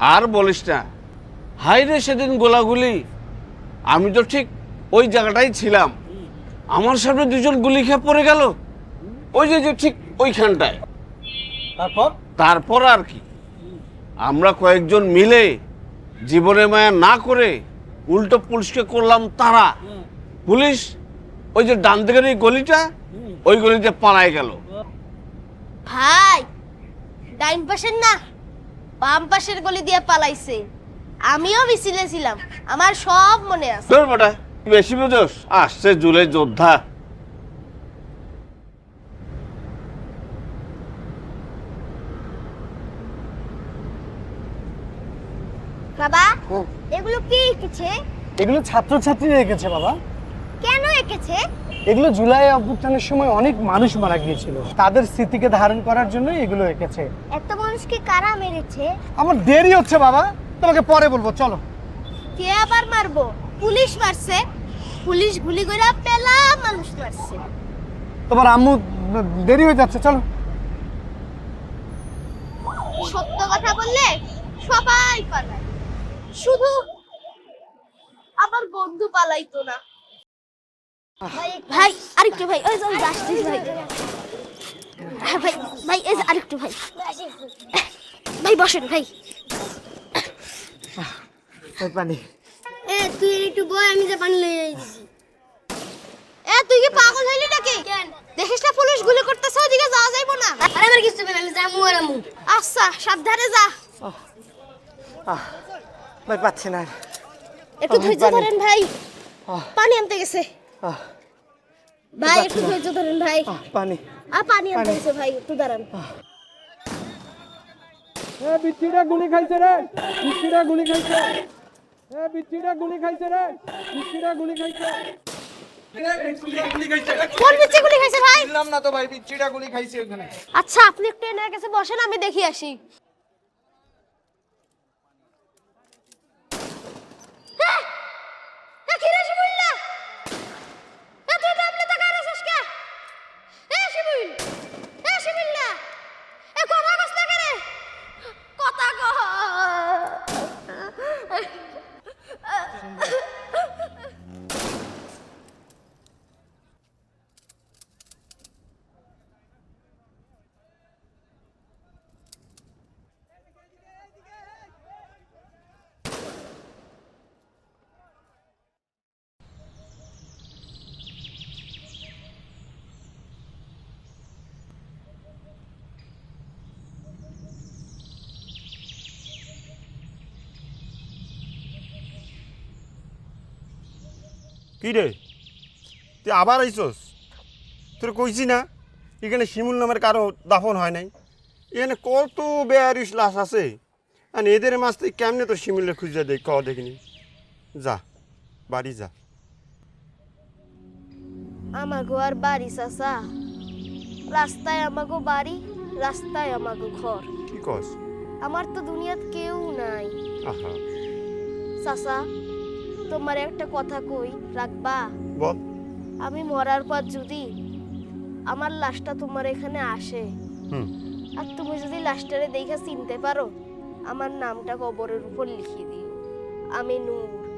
আর বলিস না। হাই রে সেদিন গোলাগুলি। আমি তো ঠিক ওই জায়গাটাই ছিলাম। আমার সামনে দুজন গুলি খেয়ে পড়ে গেল। ওই যে যে ঠিক ওইখানটায়। তারপর? তারপর আর কি। আমরা কয়েকজন মিলে জীবনে মায়া না করে উল্টো পুলিশকে করলাম তারা। পুলিশ ওই যে ডান দিকের এই গলিটা ওই গলিতে পালায় গেল। ভাই ডাইন পাশের না? বাম পাশের গলি দিয়ে পালাইছে। আমিও মিছিলে ছিলাম আমার সব মনে আছে। তোর বেটা বেশি বুঝোস? আসছে জুলে যোদ্ধা। বাবা এগুলো কি এঁকেছে? এগুলো ছাত্রছাত্রীরা এঁকেছে বাবা। কেন এঁকেছে? এগুলো জুলাই অভ্যুত্থানের সময় অনেক মানুষ মারা গিয়েছিল। তাদের স্মৃতিকে ধারণ করার জন্য এগুলো এঁকেছে। এত মানুষকে কারা মেরেছে? আমার দেরি হচ্ছে বাবা। তোমাকে পরে বলব চলো। কে আবার মারবো? পুলিশ মারছে। পুলিশ গুলি করে পেলা মানুষ মারছে। তোমার আম্মু দেরি হয়ে যাচ্ছে চলো। সত্য কথা বললে সবাই পালায়। শুধু আমার বন্ধু পালাইতো না। ভাই আরেকটু ভাই ওই যে ওই যে আসছিস ভাই। ভাই ভাই এই যে আরেকটু ভাই। ভাই বসেন ভাই। ওই পানি। এ তুই একটু বয় আমি যে পানি লই আইছি। এ তুই কি পাগল হইলি নাকি? কেন? দেখিস না পুলিশ গুলি করতেছে ওদিকে যাওয়া যাইবো না। আরে আমার কিছু হবে না আমি যামু আর আমু। আচ্ছা সাবধানে যা। ভাই পাচ্ছি না একটু ধৈর্য ধরেন ভাই। পানি আনতে গেছে। ভাই একটু ধৈর্য ধরেন ভাই। পানি। আ পানি আনতে হয়েছে ভাই একটু দাঁড়ান। হ্যাঁ বিচ্ছিটা গুলি খাইছে রে। বিচ্ছিটা গুলি খাইছে। হ্যাঁ বিচ্ছিটা গুলি খাইছে রে। বিচ্ছিটা গুলি খাইছে। কোন গুলি খাইছে ভাই? বললাম না তো ভাই বিচ্ছিটা গুলি খাইছে আচ্ছা আপনি একটু এনার গেছে বসেন আমি দেখি আসি হ্যাঁ! এ কি রে শিমুল্লা? এ তুই দাবলে তাকায় রইছিস কে? এ শিমুল! এ শিমুল্লা! এ কথা কস না কেরে? কথা কহ! কি রে তুই আবার আইসস তোর কইছি না এখানে শিমুল নামের কারও দাফন হয় নাই। এখানে কত বেয়ারিশ লাশ আছে। আর এদের মাছ থেকে কেমনে তোর শিমুলের খুঁজে দেখ ক দেখিনি। যা বাড়ি যা। আমাগো আর বাড়ি চাচা। রাস্তায় আমাগো বাড়ি রাস্তায় আমাগো ঘর। কি কস? আমার তো দুনিয়াত কেউ নাই। আহা। চাচা তোমার একটা কথা কই রাখবা? বল। আমি মরার পর যদি আমার লাশটা তোমার এখানে আসে হুম। আর তুমি যদি লাশটারে দেখে চিনতে পারো আমার নামটা কবরের উপর লিখিয়ে দিও। আমি নূর।